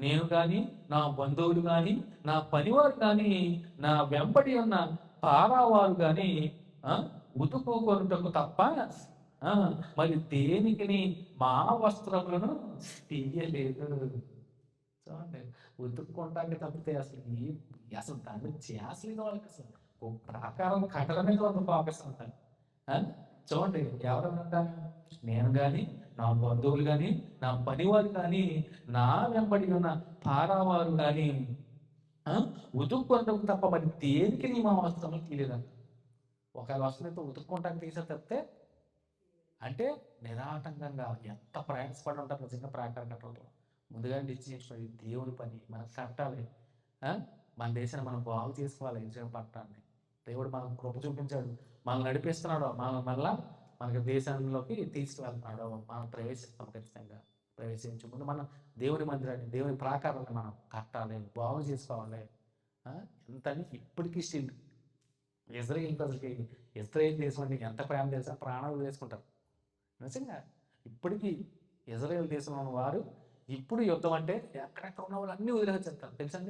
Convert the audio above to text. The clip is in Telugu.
నేను కానీ నా బంధువులు కానీ నా పనివారు కానీ నా వెంబడి ఉన్న పారావారు కానీ ఉతుకుకొనుటకు తప్ప మరి దేనికి మా వస్త్రములను తీయలేదు. చూడండి ఉతుక్కుంటానికి తప్పితే అసలు ఏ అసలు దాన్ని చేసలేదు వాళ్ళకి అసలు ఒక ప్రాకారం కట్టడమే మీద ఒక ఫోకస్ అంటారు చూడండి ఎవరన్నా నేను కానీ నా బంధువులు కానీ నా పనివారు కానీ నా వెంబడి ఉన్న పారావారు కానీ ఉతుక్కుంటాం తప్ప మరి దేనికి నీ మా వస్త్రములు తీయలేదంట ఒకవేళ వస్త్రంతో ఉతుక్కోవటానికి తీసే తప్పితే అంటే నిరాటంకంగా ఎంత ప్రయాసపడి ఉంటారు నిజంగా ప్రాకారం కట్టడంలో ముందుగా నిశ్చయించుకోవాలి దేవుని పని మనం కట్టాలి మన దేశాన్ని మనం బాగు చేసుకోవాలి ఇజ్రాయల్ పట్టాన్ని దేవుడు మనకు కృప చూపించాడు. మనల్ని నడిపిస్తున్నాడు. మన మళ్ళా మనకి దేశంలోకి తీసుకువెళ్తున్నాడు. మనం ప్రవేశిస్తాం ఖచ్చితంగా. ప్రవేశించే ముందు మనం దేవుని మందిరాన్ని దేవుని ప్రాకారాన్ని మనం కట్టాలి బాగు చేసుకోవాలి. ఎంత అని ఇప్పటికీ స్టిల్ ఇజ్రాయిల్ ప్రజలకి ఇజ్రాయిల్ దేశం అంటే ఎంత ప్రేమ తెలుసా? ప్రాణాలు వేసుకుంటారు. నిజంగా ఇప్పటికీ ఇజ్రాయిల్ దేశంలో ఉన్న వారు ఇప్పుడు యుద్ధం అంటే ఎక్కడెక్కడ ఉన్న వాళ్ళు అన్ని వదిలేసేస్తారు తెలుసండి